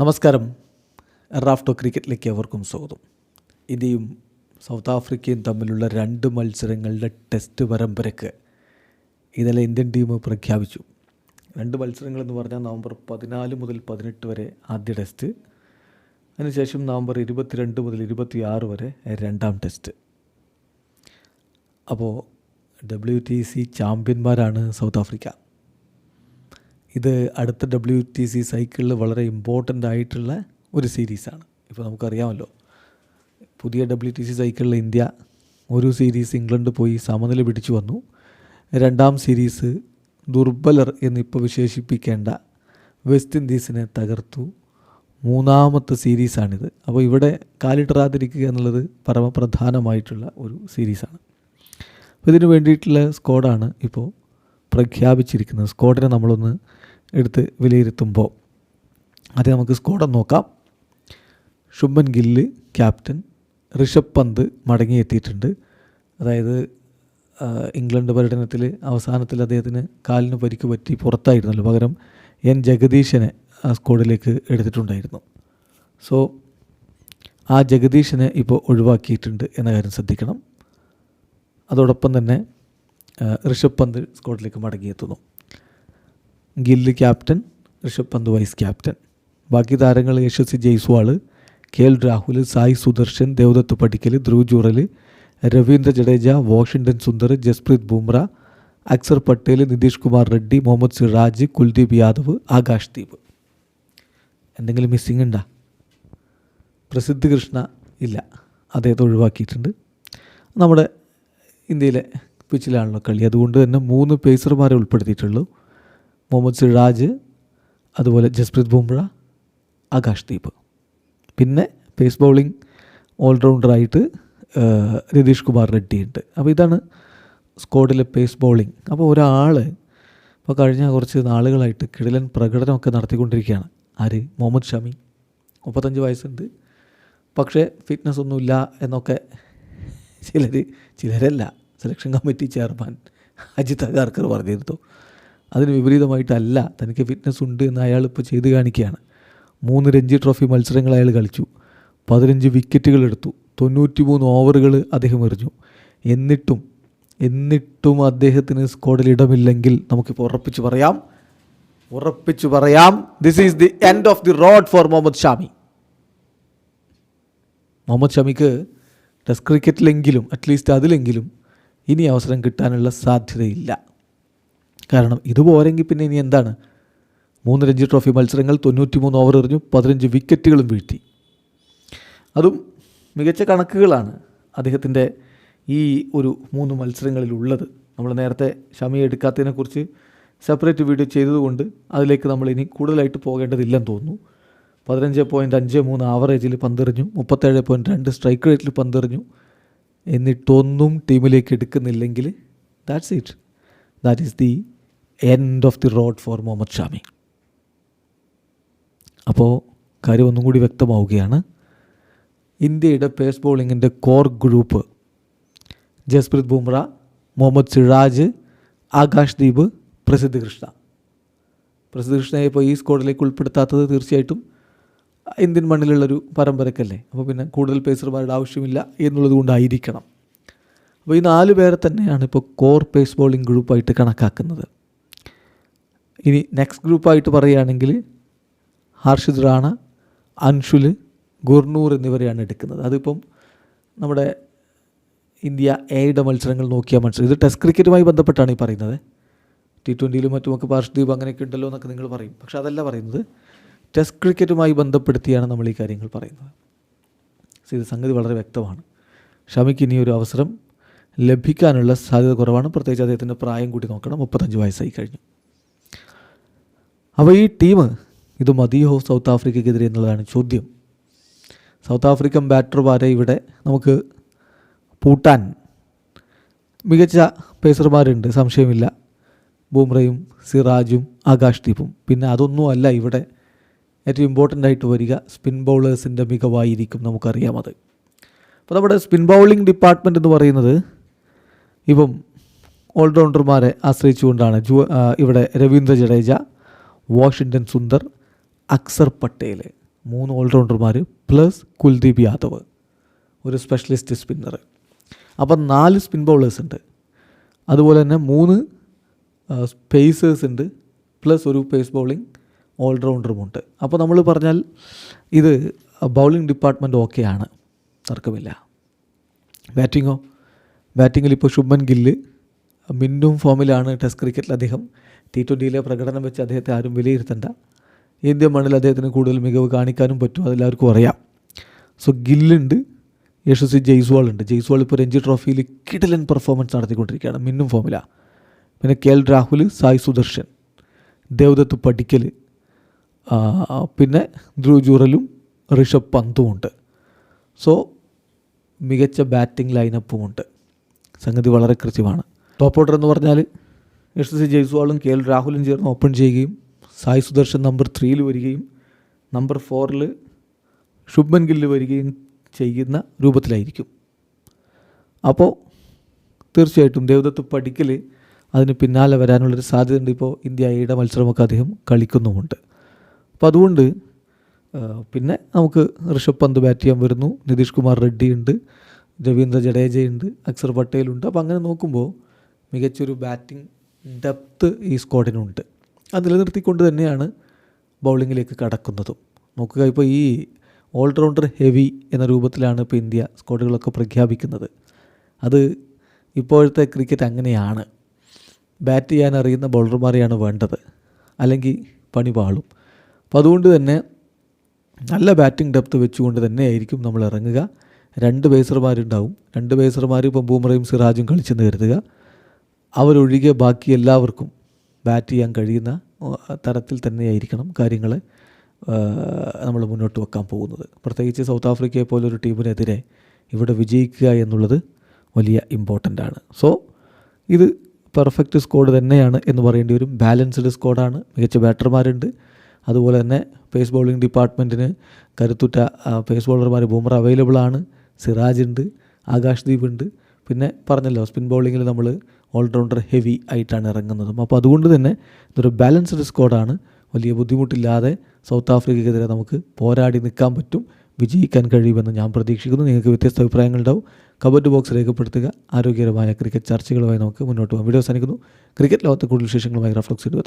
നമസ്കാരം. റാഫ്റ്റോ ക്രിക്കറ്റിലേക്ക് അവർക്കും സ്വാഗതം. ഇന്ത്യയും സൗത്ത് ആഫ്രിക്കയും തമ്മിലുള്ള രണ്ട് മത്സരങ്ങളുടെ ടെസ്റ്റ് പരമ്പരക്ക് ഇന്നലെ ഇന്ത്യൻ ടീം പ്രഖ്യാപിച്ചു. രണ്ട് മത്സരങ്ങൾ എന്ന് പറഞ്ഞാൽ നവംബർ പതിനാല് മുതൽ പതിനെട്ട് വരെ ആദ്യ ടെസ്റ്റ്. അതിനുശേഷം നവംബർ ഇരുപത്തിരണ്ട് മുതൽ ഇരുപത്തി ആറ് വരെ രണ്ടാം ടെസ്റ്റ്. അപ്പോൾ ഡബ്ല്യു ടി സി ചാമ്പ്യന്മാരാണ് സൗത്ത് ആഫ്രിക്ക. ഇത് അടുത്ത ഡബ്ല്യു ടി സി സൈക്കിളിൽ വളരെ ഇമ്പോർട്ടന്റ് ആയിട്ടുള്ള ഒരു സീരീസാണ് ഇപ്പോൾ നമുക്കറിയാമല്ലോ. പുതിയ ഡബ്ല്യു ടി സി സൈക്കിളിൽ ഇന്ത്യ ഒരു സീരീസ് ഇംഗ്ലണ്ട് പോയി സമനില പിടിച്ചു വന്നു. രണ്ടാം സീരീസ് ദുർബലർ എന്നിപ്പോൾ വിശേഷിപ്പിക്കേണ്ട വെസ്റ്റ് ഇൻഡീസിനെ തകർത്തു. മൂന്നാമത്തെ സീരീസാണിത് അപ്പോൾ ഇവിടെ കാലിട്ടറാതിരിക്കുക എന്നുള്ളത് പരമപ്രധാനമായിട്ടുള്ള ഒരു സീരീസാണ് അപ്പോൾ ഇതിന് വേണ്ടിയിട്ടുള്ള സ്കോഡാണ് ഇപ്പോൾ പ്രഖ്യാപിച്ചിരിക്കുന്നത്. സ്കോഡിനെ നമ്മളൊന്ന് എടുത്ത് വിലയിരുത്തുമ്പോൾ. ആദ്യം നമുക്ക് സ്കോഡം നോക്കാം. ശുഭൻ ഗില്ല് ക്യാപ്റ്റൻ ഋഷഭ് പന്ത് മടങ്ങിയെത്തിയിട്ടുണ്ട് അതായത് ഇംഗ്ലണ്ട് പര്യടനത്തിൽ അവസാനത്തിൽ അദ്ദേഹത്തിന് കാലിന് പരിക്ക് പറ്റി പുറത്തായിരുന്നല്ലോ. പകരം എൻ. ജഗദീശനെ ആ സ്ക്വാഡിലേക്ക് എടുത്തിട്ടുണ്ടായിരുന്നു. സോ ആ ജഗദീശനെ ഇപ്പോൾ ഒഴിവാക്കിയിട്ടുണ്ട് എന്ന കാര്യം ശ്രദ്ധിക്കണം. അതോടൊപ്പം തന്നെ ഋഷഭ് പന്ത് സ്ക്വാഡിലേക്ക് മടങ്ങിയെത്തുന്നു Gill captain Rishabh Pant vice captain. ബാക്കി താരങ്ങൾ Yashasvi Jaiswal K L Rahul Sai Sudharsan Devdutt Padikkal Dhruv Jurel Ravindra Jadeja Washington Sundar Jasprit Bumrah Axar Patel Nitish Kumar Reddy Mohammed Siraj Kuldeep Yadav Akash Deep. എന്തെങ്കിലും മിസ്സിംഗ് ഉണ്ടാ? പ്രസിദ്ധ് കൃഷ്ണ ഇല്ല. അദ്ദേഹത്തെ ഒഴിവാക്കിയിട്ടുണ്ട്. നമ്മുടെ ഇന്ത്യയിലെ പിച്ചിലാണല്ലോ കളി. അതുകൊണ്ട് തന്നെ മൂന്ന് പേസർമാരെ ഉൾപ്പെടുത്തിയിട്ടുള്ളൂ. മുഹമ്മദ് സിറാജ് അതുപോലെ ജസ്പ്രീത് ബുംറ ആകാശ് ദീപ്. പിന്നെ പേസ് ബൗളിംഗ് ഓൾറൗണ്ടറായിട്ട് രതീഷ് കുമാർ റെഡ്ഡി ഉണ്ട്. അപ്പോൾ ഇതാണ് സ്ക്വാഡിലെ പേസ് ബൗളിംഗ്. അപ്പോൾ ഒരാൾ ഇപ്പോൾ കഴിഞ്ഞ കുറച്ച് നാളുകളായിട്ട് കിടിലൻ പ്രകടനമൊക്കെ നടത്തിക്കൊണ്ടിരിക്കുകയാണ്. ആര്? മുഹമ്മദ് ഷമി. മുപ്പത്തഞ്ച് വയസ്സുണ്ട്. പക്ഷേ ഫിറ്റ്നസ് ഒന്നുമില്ല എന്നൊക്കെ ചിലർ ചിലരല്ല. Selection committee chairman Ajit Agarkar പറഞ്ഞിരുന്നു. അതിന് വിപരീതമായിട്ടല്ല. തനിക്ക് ഫിറ്റ്നസ് ഉണ്ട് എന്ന് അയാൾ ഇപ്പോൾ ചെയ്ത് കാണിക്കുകയാണ്. മൂന്ന് രഞ്ജി ട്രോഫി മത്സരങ്ങൾ അയാൾ കളിച്ചു. പതിനഞ്ച് വിക്കറ്റുകൾ എടുത്തു. തൊണ്ണൂറ്റി മൂന്ന് ഓവറുകൾ അദ്ദേഹം എറിഞ്ഞു. എന്നിട്ടും എന്നിട്ടും അദ്ദേഹത്തിന് സ്ക്വാഡിൽ ഇടമില്ലെങ്കിൽ നമുക്കിപ്പോൾ ഉറപ്പിച്ച് പറയാം. ഉറപ്പിച്ച് പറയാം. This is the end of the road for Mohammed Shami Mohammed ഷാമിക്ക് test ക്രിക്കറ്റിലെങ്കിലും അറ്റ്ലീസ്റ്റ് അതിലെങ്കിലും ഇനി അവസരം കിട്ടാനുള്ള സാധ്യതയില്ല. കാരണം ഇത് പോരെങ്കിൽ പിന്നെ ഇനി എന്താണ്? മൂന്ന് രഞ്ജി ട്രോഫി മത്സരങ്ങൾ തൊണ്ണൂറ്റി മൂന്ന് ഓവർ എറിഞ്ഞു പതിനഞ്ച് വിക്കറ്റുകളും വീഴ്ത്തി. അതും മികച്ച കണക്കുകളാണ് അദ്ദേഹത്തിന്റെ ഈ ഒരു മൂന്ന് മത്സരങ്ങളിലുള്ളത്. നമ്മൾ നേരത്തെ ഷമി എടുക്കാത്തതിനെക്കുറിച്ച് സെപ്പറേറ്റ് വീഡിയോ ചെയ്തതുകൊണ്ട് അതിലേക്ക് നമ്മൾ ഇനി കൂടുതലായിട്ട് പോകേണ്ടതില്ലെന്ന് തോന്നുന്നു. പതിനഞ്ച് പോയിന്റ് അഞ്ച് മൂന്ന് ആവറേജിൽ പന്തെറിഞ്ഞു മുപ്പത്തേഴ് പോയിന്റ് രണ്ട് സ്ട്രൈക്ക് റേറ്റിൽ പന്തെറിഞ്ഞു. എന്നിട്ടൊന്നും ടീമിലേക്ക് എടുക്കുന്നില്ലെങ്കിൽ that's it that is the end of the road for Mohammed Shami അപ്പോൾ കാര്യം ഒന്നും കൂടി വ്യക്തമാവുകയാണ്. ഇന്ത്യയുടെ പേസ് ബോളിങ്ങിന്റെ കോർ ഗ്രൂപ്പ് ജസ്പ്രീത് ബുംറ മുഹമ്മദ് സിറാജ് ആകാശ് ദീപ് പ്രസിദ്ധ് കൃഷ്ണ. പ്രസിദ്ധ് കൃഷ്ണയെ ഇപ്പോൾ ഈ സ്ക്വാഡിലേക്ക് ഉൾപ്പെടുത്താത്തത് തീർച്ചയായിട്ടും ഇന്ത്യൻ മണ്ണിലുള്ളൊരു പരമ്പരക്കല്ലേ? അപ്പോൾ പിന്നെ കൂടുതൽ പേസർമാരുടെ ആവശ്യമില്ല എന്നുള്ളത് കൊണ്ടായിരിക്കണം. അപ്പോൾ ഈ നാല് പേരെ തന്നെയാണ് ഇപ്പോൾ കോർ പേസ് ബോളിംഗ് ഗ്രൂപ്പായിട്ട് കണക്കാക്കുന്നത്. ഇനി നെക്സ്റ്റ് ഗ്രൂപ്പായിട്ട് പറയുകയാണെങ്കിൽ ഹർഷിദ് റാണ അൻഷുൽ ഗുർനൂർ എന്നിവരെയാണ് എടുക്കുന്നത്. അതിപ്പം നമ്മുടെ ഇന്ത്യ എയുടെ മത്സരങ്ങൾ നോക്കിയാൽ മത്സരം ഇത് ടെസ്റ്റ് ക്രിക്കറ്റുമായി ബന്ധപ്പെട്ടാണ് ഈ പറയുന്നത്. ടി ട്വന്റിയിലും മറ്റുമൊക്കെ പാർഷ്ദീപ് അങ്ങനെയൊക്കെ ഉണ്ടല്ലോ എന്നൊക്കെ നിങ്ങൾ പറയും. പക്ഷേ അതല്ല പറയുന്നത്. ടെസ്റ്റ് ക്രിക്കറ്റുമായി ബന്ധപ്പെടുത്തിയാണ് നമ്മൾ ഈ കാര്യങ്ങൾ പറയുന്നത്. ഇത് സംഗതി വളരെ വ്യക്തമാണ്. ഷമിക്ക് ഇനി ഒരു അവസരം ലഭിക്കാനുള്ള സാധ്യത കുറവാണ്. പ്രത്യേകിച്ച് അദ്ദേഹത്തിന്റെ പ്രായം കൂടി നോക്കണം. മുപ്പത്തഞ്ച് വയസ്സായി കഴിഞ്ഞു. അപ്പോൾ ഈ ടീം ഇത് മതിയോ സൗത്ത് ആഫ്രിക്കയ്ക്കെതിരെ എന്നുള്ളതാണ് ചോദ്യം. സൗത്ത് ആഫ്രിക്കൻ ബാറ്റർമാരെ ഇവിടെ നമുക്ക് പൂട്ടാൻ മികച്ച പേസർമാരുണ്ട് സംശയമില്ല. ബൂംറയും സിറാജും ആകാശ് ദീപും. പിന്നെ അതൊന്നുമല്ല ഇവിടെ ഏറ്റവും ഇമ്പോർട്ടന്റ് ആയിട്ട് വരിക സ്പിൻ ബൗളേഴ്സിന്റെ മികവായിരിക്കും നമുക്കറിയാം അത്. അപ്പോൾ നമ്മുടെ സ്പിൻ ബൗളിംഗ് ഡിപ്പാർട്ട്മെന്റ് എന്ന് പറയുന്നത് ഇപ്പം ഓൾറൗണ്ടർമാരെ ആശ്രയിച്ചുകൊണ്ടാണ്. ഇവിടെ രവീന്ദ്ര ജഡേജ വാഷിങ്ടൺ സുന്ദർ അക്സർ പട്ടേൽ മൂന്ന് ഓൾറൗണ്ടർമാർ പ്ലസ് കുൽദീപ് യാദവ്. ഒരു സ്പെഷ്യലിസ്റ്റ് സ്പിന്നർ അപ്പം നാല് സ്പിൻ ബൗളേഴ്സ് ഉണ്ട് അതുപോലെ തന്നെ മൂന്ന് സ്പേസേഴ്സ് ഉണ്ട് പ്ലസ് ഒരു പേസ് ബൗളിംഗ് ഓൾറൗണ്ടറുമുണ്ട്. അപ്പോൾ നമ്മൾ പറഞ്ഞാൽ ഇത് ബൗളിംഗ് ഡിപ്പാർട്ട്മെന്റ് ഓക്കെയാണ്. തർക്കമില്ല. ബാറ്റിങ്ങോ? ബാറ്റിങ്ങിൽ ഇപ്പോൾ ശുഭൻ ഗില്ല് മിന്നും ഫോമിലാണ് ടെസ്റ്റ് ക്രിക്കറ്റിൽ അദ്ദേഹം ടി ട്വന്റിയിലെ പ്രകടനം വെച്ച് അദ്ദേഹത്തെ ആരും വിലയിരുത്തണ്ട. ഇന്ത്യ മണ്ണിൽ അദ്ദേഹത്തിന് കൂടുതൽ മികവ് കാണിക്കാനും പറ്റും അതെല്ലാവർക്കും അറിയാം. സോ ഗില്ലുണ്ട് യശസ്വി ജയ്സ്വാൾ ഉണ്ട്. ജയ്സ്വാൾ ഇപ്പോൾ രഞ്ജി ട്രോഫിയിൽ കിടലൻ പെർഫോമൻസ് നടത്തിക്കൊണ്ടിരിക്കുകയാണ് മിന്നും ഫോമില പിന്നെ കെ എൽ രാഹുൽ സായ് സുദർശൻ ദേവദത്ത് പഠിക്കൽ പിന്നെ ധ്രുവ് ജൂറലും ഋഷഭ് പന്തും ഉണ്ട്. സോ മികച്ച ബാറ്റിംഗ് ലൈനപ്പും ഉണ്ട്. സംഗതി വളരെ കൃത്യമാണ്. ടോപ്പ് ഓർഡർ എന്ന് പറഞ്ഞാൽ സി ജയ്സ്വാളും കെ എൽ രാഹുലും ചേർന്ന് ഓപ്പൺ ചെയ്യുകയും സായി സുദർശൻ നമ്പർ ത്രീയിൽ വരികയും നമ്പർ ഫോറിൽ ശുഭൻ ഗില്ല് വരികയും ചെയ്യുന്ന രൂപത്തിലായിരിക്കും. അപ്പോൾ തീർച്ചയായിട്ടും ദേവദത്ത് പഠിക്കൽ അതിന് പിന്നാലെ വരാനുള്ളൊരു സാധ്യതയുണ്ട്. ഇപ്പോൾ ഇന്ത്യ എയുടെ മത്സരമൊക്കെ അദ്ദേഹം കളിക്കുന്നുമുണ്ട്. അപ്പോൾ അതുകൊണ്ട് പിന്നെ നമുക്ക് ഋഷഭ് പന്ത് ബാറ്റ് ചെയ്യാൻ വരുന്നു. നിതീഷ് കുമാർ റെഡ്ഡി ഉണ്ട്. രവീന്ദ്ര ജഡേജയുണ്ട്. അക്സർ പട്ടേലുണ്ട്. അപ്പോൾ അങ്ങനെ നോക്കുമ്പോൾ മികച്ചൊരു ബാറ്റിംഗ് ഡെപ്ത്ത് ഈ സ്ക്വാഡിനുണ്ട്. അത് നിലനിർത്തിക്കൊണ്ട് തന്നെയാണ് ബൗളിങ്ങിലേക്ക് കടക്കുന്നതും. നോക്കുക ഇപ്പോൾ ഈ ഓൾറൗണ്ടർ ഹെവി എന്ന രൂപത്തിലാണ് ഇപ്പോൾ ഇന്ത്യ സ്ക്വാഡുകളൊക്കെ പ്രഖ്യാപിക്കുന്നത്. അത് ഇപ്പോഴത്തെ ക്രിക്കറ്റ് അങ്ങനെയാണ്. ബാറ്റ് ചെയ്യാൻ അറിയുന്ന ബൗളർമാരെയാണ് വേണ്ടത്. അല്ലെങ്കിൽ പണി പാളും. അപ്പോൾ അതുകൊണ്ട് തന്നെ നല്ല ബാറ്റിംഗ് ഡെപ്ത്ത് വെച്ചുകൊണ്ട് തന്നെ ആയിരിക്കും നമ്മൾ ഇറങ്ങുക. രണ്ട് ബേസർമാരുണ്ടാവും രണ്ട് ബേസർമാർ ഇപ്പം ബൂമറയും സിറാജും കളിച്ചെന്ന് കരുതുക. അവരൊഴികെ ബാക്കി എല്ലാവർക്കും ബാറ്റ് ചെയ്യാൻ കഴിയുന്ന തരത്തിൽ തന്നെയായിരിക്കണം കാര്യങ്ങൾ നമ്മൾ മുന്നോട്ട് വെക്കാൻ പോകുന്നത്. പ്രത്യേകിച്ച് സൗത്ത് ആഫ്രിക്കയെ പോലൊരു ടീമിനെതിരെ ഇവിടെ വിജയിക്കുക എന്നുള്ളത് വലിയ ഇമ്പോർട്ടന്റ് ആണ്. സോ ഇത് പെർഫെക്റ്റ് സ്കോഡ് തന്നെയാണ് എന്ന് പറയേണ്ടി വരും. ബാലൻസ്ഡ് സ്കോഡാണ് മികച്ച ബാറ്റർമാരുണ്ട് അതുപോലെ തന്നെ പേസ് ബൗളിംഗ് ഡിപ്പാർട്ട്മെന്റിന് കരുത്തുറ്റ പേസ് ബോളർമാർ ബൂമർ അവൈലബിൾ ആണ്. സിറാജ് ഉണ്ട്. ആകാശ്ദീപ് ഉണ്ട്. പിന്നെ പറഞ്ഞല്ലോ സ്പിൻ ബൗളിങ്ങിൽ നമ്മൾ ഓൾറൗണ്ടർ ഹെവി ആയിട്ടാണ് ഇറങ്ങുന്നതും. അപ്പോൾ അതുകൊണ്ട് തന്നെ ഇതൊരു ബാലൻസ്ഡ് സ്കോഡാണ് വലിയ ബുദ്ധിമുട്ടില്ലാതെ സൗത്ത് ആഫ്രിക്കയ്ക്കെതിരെ നമുക്ക് പോരാടി നിൽക്കാൻ പറ്റും വിജയിക്കാൻ കഴിയുമെന്ന് ഞാൻ പ്രതീക്ഷിക്കുന്നു. നിങ്ങൾക്ക് വ്യത്യസ്ത അഭിപ്രായങ്ങളുണ്ടാവും കമന്റ് ബോക്സ് രേഖപ്പെടുത്തുക. ആരോഗ്യകരമായ ക്രിക്കറ്റ് ചർച്ചകളുമായി നമുക്ക് മുന്നോട്ട് പോകാം. വീഡിയോ സാധിക്കുന്നു ക്രിക്കറ്റ് ലോകത്തെ കൂടുതൽ വിശേഷങ്ങളുമായി റഫ്ലക്സ് ചെയ്തു